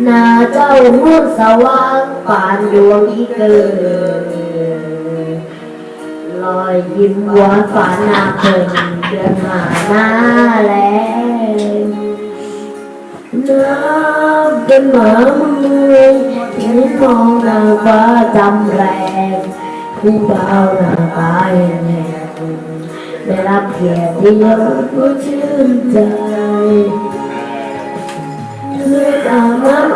หน้าเจ้าหุ่นสว่างปานดวงอีเกินรอยยิ้มหวานฝานนาเพิ่นเดือนมาหน้าแลน้ำเป็นหมามือที่มองนางฟ้าจำแรงผู้เบาหน้าตาแห้งได้รับเกียรติยศผู้ชื่นใจ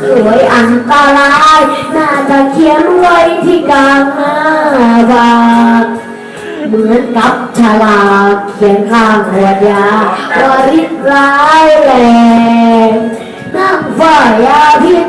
สวยอันตรายน่าจะเขียนไว้ที่กลางหน้าบานเหมือนกับฉลากเขียนข้างหัวยาว่าริดร้ายแรงนั่งฝ่ายาพิษ